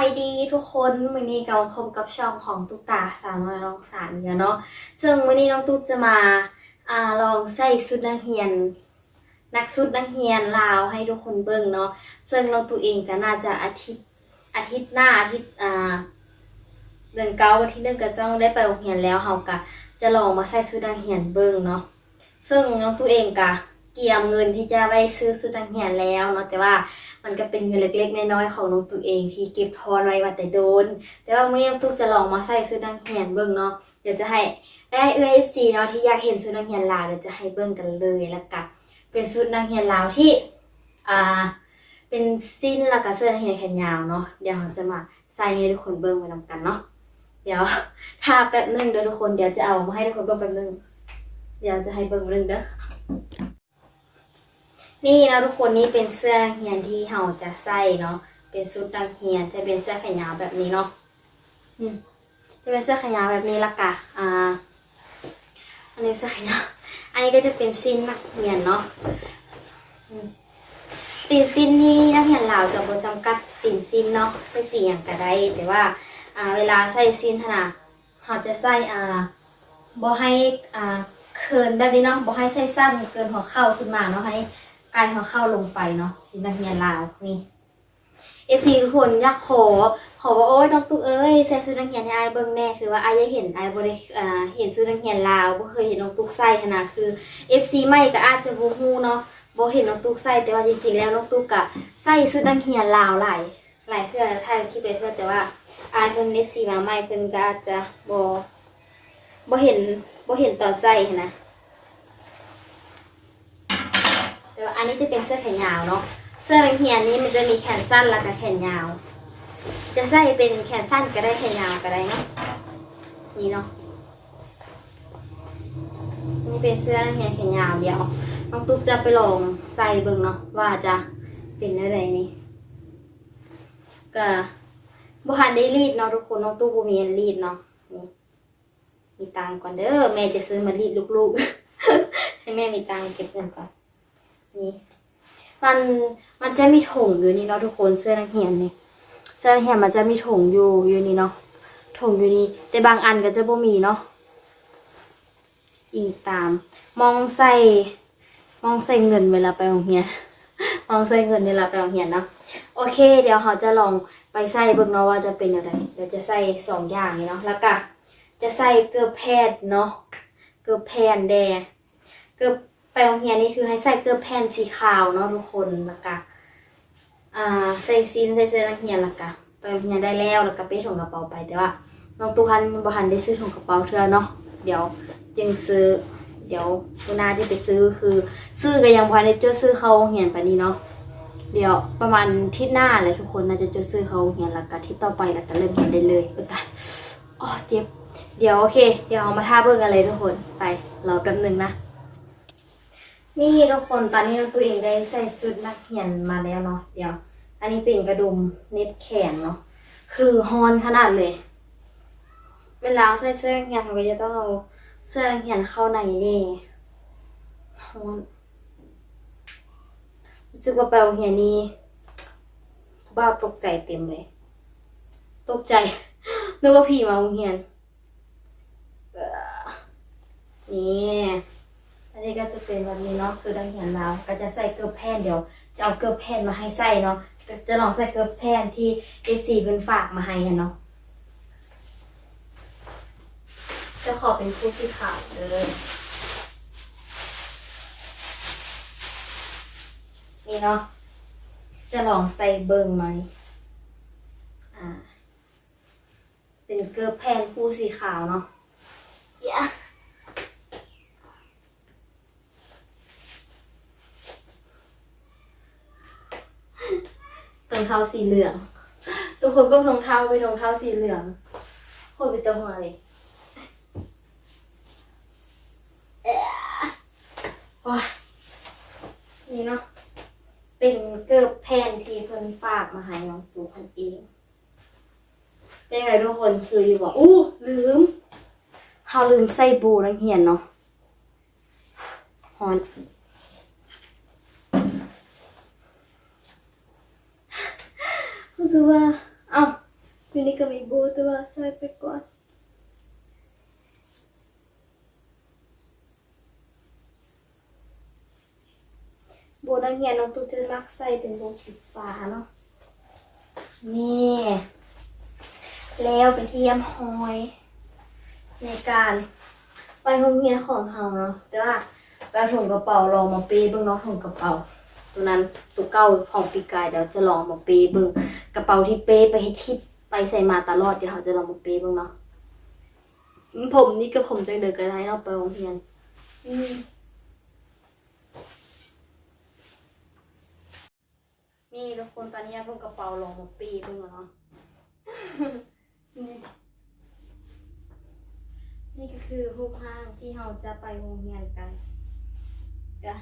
ทุกคนวันนี้ก็มาพบกับช่องของตุ๊กตาสาวน้อยร้องสารเนาะซึ่งวันนี้น้องตุ๊กจะมาอ่าลองใส่ชุดนักเรียน นักชุดนักเรียนลาวให้ทุกคนเบิ่งเนาะซึ่งน้องตุ๊กเองก็น่าจะอาทิตย์อาทิตย์หน้าอาทิตย์อ่าเดือนเก้าวันที่หนึ่งก็ต้องได้ไปโรงเรียนแล้วเฮาก็จะลองมาใส่ชุดนักเรียนเบิ่งเนาะซึ่งน้องตุ๊กเองก็ เกียมเงินที่จะไปซื้อชุดนักเรียนแล้วเนาะแต่ว่ามันก็เป็นเงินเล็กๆน้อยๆของน้องตุ๊กเองที่เก็บทอนไว้มาแต่โดน แต่ว่าเมื่อน้องตุ๊กจะลองมาใส่ซื้อนังเหียนเบิ่งเนาะเดี๋ยวจะให้ได้เอื้อ FC เนาะที่อยากเห็นซื้อนังเหียนลาวเดี๋ยวจะให้เบิ่งกันเลยแล้วก็เป็นชุดนังเหียนลาวที่อ่าเป็นสิ้นแล้วก็เสื้อนังเหียนแขนยาวเนาะเดี๋ยวเราจะมาใส่ให้ทุกคนเบิ่งไปนำกันเนาะเดี๋ยวถ้าแป๊บนึงเดี๋ยวทุกคนเดี๋ยวจะเอามาให้ทุกคนเบิ่งแป๊บนึงเดี๋ยวจะให้เบิ่งเรื่องเด้อ นี่นะทุกคนนี่เป็นเสื้อนักเรียนที่เราจะใส่เนาะเป็นชุดนักเรียนจะเป็นเสื้อแขนยาวแบบนี้เนาะอืมจะเป็นเสื้อแขนยาวแบบนี้ละกะอ่า อันนี้เสื้อแขนยาวอันนี้ก็จะเป็นสิ้นนักเรียนเนาะตีนสิ้นนี่นักเรียนลาวจะบ่จำกัดตีนสิ้นเนาะไปสีอย่างก็ได้แต่ว่าอ่า เวลาใส่สิ้นขนาดเราจะใส่อ่าบ่ให้อ่าเคินแบบนี้เนาะบ่ให้ใส่สั้นเกินหัวเข่าขึ้นมาเนาะให้ กายเขาเข้าลงไปเนาะนักเรียนลาวนี่เอฟซีทุกคนอยากขอ ขอว่าโอ้ยน้องตุ๊กเอ้ยใส่ชุดนักเรียนให้อายเบิ่งแน่คือว่าอายอยากเห็นอายบ่ได้อ่าเห็นชุดนักเรียนลาวบ่เคยเห็นน้องตุ๊กใส่ขนาดคือเอฟซีใหม่ก็อาจจะบ่ฮู้เนาะบ่เห็นน้องตุ๊กใส่แต่ว่าจริงๆแล้วน้องตุ๊กก็ใส่ชุดนักเรียนลาวหลายหลายเทื่อถ่ายคลิปไปเทื่อแต่ว่าอายเพิ่น FC มาใหม่เพิ่นก็อาจจะบ่บ่เห็นบ่เห็นตอนใส่หั้นนะ แต่ว่าอันนี้จะเป็นเสื้อแขนยาวเนาะเสื้อนักเรียนนี้มันจะมีแขนสั้นแล้วก็แขนยาว จะใส่เป็นแขนสั้นก็ได้แขนยาวก็ได้เนาะนี่เนาะนี่เป็นเสื้อนักเรียนแขนยาวเดียวน้องตุ๊กจะไปลองใส่เบิ่งเนาะว่าจะเป็นอะไรนี่ก็บ่ทันได้รีดเนาะทุกคนน้องตุ๊กบ่มีอันรีดเนาะนี่มีตังก่อนเด้อแม่จะซื้อมารีดลูกๆ ให้แม่มีตังเก็บเงินก่อน นี่มันมันจะมีถุงอยู่นี่เนาะทุกคนเสื้อนักเรียนนี่เสื้อนักเรียนมันจะมีถุงอยู่อยู่นี่เนาะถุงอยู่นี่แต่บางอันก็จะบ่มีเนาะอิงตาม มองใส่มองใส่เงินเวลาไปโรงเรียนมองใส่เงินเวลาไปโรงเรียนเนาะโอเค เดี๋ยวเขาจะลองไปใส่เบิ่งเนาะว่าจะเป็นอะไรเดี๋ยวจะใส่สองอย่างนี้เนาะแล้วก็จะใส่เกลือแพทเนาะเกลือแพนแดงเกลือ ไปโรงเรียนนี่คือให้ใส่เกลือแผ่นสีขาวเนาะทุกคนแล้วก็อ่าใส่ซีนใส่เสื้อนักเรียนแล้วก็ไปโรงเรียนได้แล้วแล้วก็ไปถุงกระเป๋าไปแต่ว่าน้องตูฮันบ่ทันได้ซื้อถุงกระเป๋าเทื่อเนาะเดี๋ยวจึงซื้อ เดี๋ยววันหน้าที่ไปซื้อคือ ซื้อก็ยังบ่ทันได้เจอซื้อเข้าโรงเรียนไปนนี้เนาะเดี๋ยวประมาณทิศหน้าเลยทุกคนน่าจะเจอซื้อเขาโรงเรียนแล้วก็ทิศต่อไปแล้วก็เริ่มเรียนได้เลยเออตายอ๋อเจ็บเดี๋ยวโอเค เดี๋ยวเอามาท่าเบิ่งกันเลยทุกคนไปรอแป๊บหนึงนะ นี่ทุกคนตอนนี้เราตัวเองได้ใส่ชุดนักเรียนมาแล้วเนาะเดี๋ยว อันนี้เป็นกระดุมเน็ตแขนเนาะคือฮอนขนาดเลย เวลาใส่เสื้อนักเรียนเราก็จะต้องเอาเสื้อนักเรียนเข้าในนี่ฮอนรู้สึกว่าไปโรงเรียนนี้บ้าตกใจเต็มเลย ตกใจนึกว่าผีมาโรงเรียนนี่ ก็จะเป็นแบบนี้เนาะซื้อดังเหียนแล้ว ก็จะใส่เกลือแผ่นเดี๋ยว จะเอาเกลือแผ่นมาให้ใส่เนาะจะลองใส่เกลือแผ่นที่ FC เป็นฝากมาให้เนาะจะขอเป็นคู่สีขาวเลยนี่เนาะจะลองใส่เบิ่งไหมอ่า เป็นเกลือแผ่นคู่สีขาวเนาะเย้ รองเท้าสีเหลืองทุกคนก็รองเท้าเป็นรองเท้าสีเหลืองโคตรเป็นตัวหัวเลยเอ๊ะว้านี่เนาะเป็นเกิบแผ่นที่เพิ่นฝากมาให้น้องตูพันเองเป็นไงทุกคนคืออยู่บอกอู้ลืมเฮาลืมใส่บูนังเหียนเนาะฮอน รู้สึก ว่าเอ้าวันนี้ก็มีบูแต่ว่าใส่ไปก่อนโบนักเรียนน้องตุ๊กจะมักใส่เป็นโบสีฟ้าเนาะนี่แล้วเป็นเทียมหอย ในการไปโรงเรียนของเฮาเนาะแต่ว่าไปเอาถุงกระเป๋าลองมาเปเบิ่งเนาะถุงกระเป๋า ตัวนั้นตัวเก่าของปีกายเดี๋ยวจะลองมาเปเบิ่งกระเป๋าที่เปไปให้ทิศไปใส่มาตลอดเดี๋ยวเขาจะลองมาเปเบิ่งเนาะผมนี่ก็ผมจะเดินกันได้เนาไปโรงเรียนอืมนี่ทุกคนตอนนี้เอาพวกระเป๋าลงมาปีเพิ่งเนาะนี่นี่ก็คือรูปห้างที่เราจะไปโรงเรียนกันก็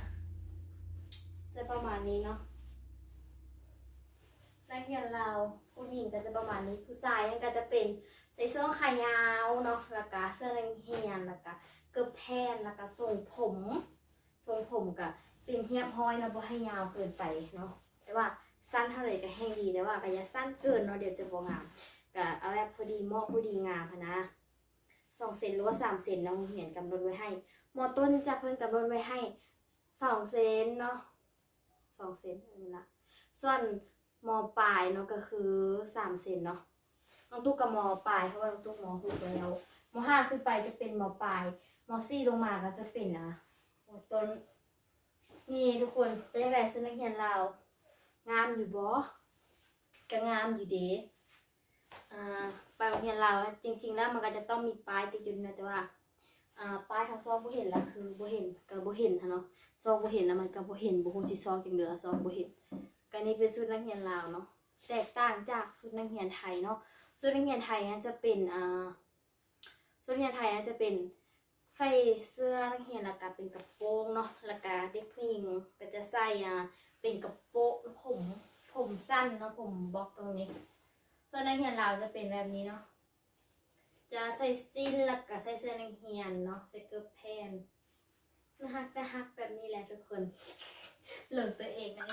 จะประมาณนี้เนาะนักเรียนเราผู้หญิงก็จะประมาณนี้ผู้ชายก็จะเป็นใส่เสื้อขายาวเนาะแล้วก็เสื้อนักเรียนแล้วก็เกือบแพนแล้วก็ทรงผมทรงผมกับเป็นเทียบห้อยนะบ่ให้ยาวเกินไปเนาะแต่ว่าสั้นเท่าไหร่ก็แห้งดีแต่ว่าก็อย่าสั้นเกินเนาะเดี๋ยวจะบ่งามก็เอาแบบพอดีเหมาะพอดีงามนนะสองเซนหรือว่าสามเซนเราเห็นกำหนดไว้ให้มอต้นจะเพิ่นกำหนดไว้ให้สองเซนเนาะ สองเซนนี่ละส่วนมอปลายเนาะก็คือสามเซนเนาะน้องตุ๊กกับมอปลายเพราะว่าน้องตุ๊กมอหกแล้วมอห้าขึ้นไปจะเป็นมอปลายมอสี่ลงมาก็จะเป็นอะมอต้นนี่ทุกคนเป็นยังไงสนักเรียนเรางามอยู่บ่ก็งามอยู่เด้อ่าไปโรงเรียนเราจริง ๆ แล้วมันก็จะต้องมีป้ายติดอยู่นะแต่ว่า อ่าป้ายทางซอกบ่เห็นแล้วคือบ่เห็นก็บ่เห็นหั้นเนาะซอกบ่เห็นแล้วมันก็บ่เห็นบ่ฮู้สิซอกจังเด้อซอกบ่เห็นก็นี่เป็นชุดนักเรียนลาวเนาะแตกต่างจากชุดนักเรียนไทยเนาะชุดนักเรียนไทยนั้นจะเป็นอ่าชุดนักเรียนไทยนั้นจะเป็นใส่เสื้อนักเรียนแล้วก็เป็นกระโปรงเนาะแล้วก็เด็กผู้หญิงก็จะใส่อ่าเป็นกระโปรงผมผมสั้นเนาะผมบล็อกตรงนี้ส่วนนักเรียนเราวจะเป็นแบบนี้เนาะ จะใส่สิ้นแล้วก็ใส่เสื้อนักเรียนเนาะใส่เกิร์ลแพนนะฮักนะฮักแบบนี้แหละทุกคน หลงตัวเองนะ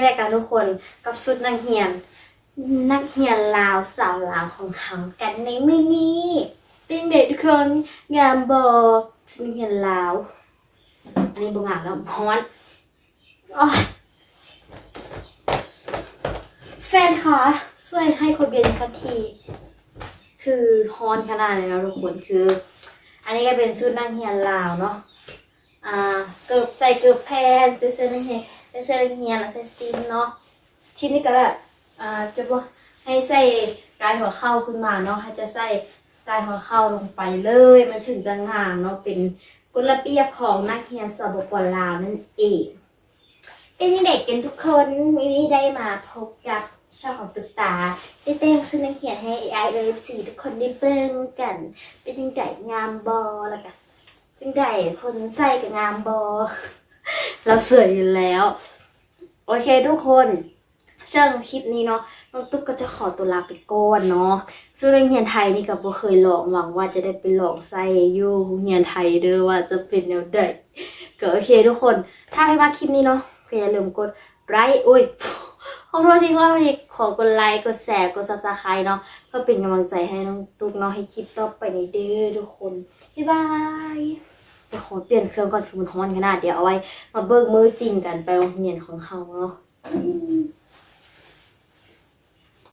เป็นยังไงกันทุกคนกับชุดนักเรียน นักเรียนลาวสาวลาวของเขากันในมื้อนี้เป็นเด็กทุกคนงามบอชุดนักเรียนลาว อันนี้บ่งามแล้วฮ้อนอแฟนคะช่วยให้คนเบียนสักที คือฮอนขนาดเลยนะทุกคนคือ อันนี้ก็เป็นชุดนักเรียนลาวเนาะอ่าเกือบใส่เกือบแพนใส่เสื้อนักเรียน ใส่เสื้อนักเรียนแล้วใส่ซินเนาะชิ้นนี้ก็แบบอ่าจะว่าให้ใส่กายหัวเข้าขึ้นมาเนาะให้จะใส่กายหัวเข้าลงไปเลย มันถึงจะงามเนาะเป็นกฎระเบียบของนักเรียนสบปลาวนั่นเองเป็นยังเด็กกันทุกคนวันนี้ได้มาพบกับช่องของตุ๊กตา ได้แต่งซื้อนักเขียนให้ AI เลยสี่ทุกคนได้เบิ่งกัน เป็นยังไงงามบอแล้วกันจังไงคนใส่กับงามบอ เราสวยอยู่แล้ว โอเคทุกคนเชิงคลิปนี้เนาะน้องตุ๊กก็จะขอตัวลาไปก่อนเนาะซึ่งโรงเรียนไทยนี่ก็บ่เคยลองหวังว่าจะได้ไปลองใส่อยู่โรงเรียนไทยเด้อว่าจะเป็นแนวใดก็โอเคทุกคน ถ้าใครมาคลิปนี้เนาะก็อย่าลืมกดไลค์อุ้ยขอโทษทีขอโทษทีขอกดไลค์กดแชร์กดซับสไครต์เนาะเพื่อเป็นกำลังใจให้น้องตุ๊กเนาะให้คลิปต่อไปในเด้อทุกคนบ๊ายบาย จะขอเปลี่ยนเครื่องก่อนคือมันร้อนขนาดเดี๋ยวเอาไว้ มาเบิกมือจริงกันไปโรงเรียนของเฮาเนาะ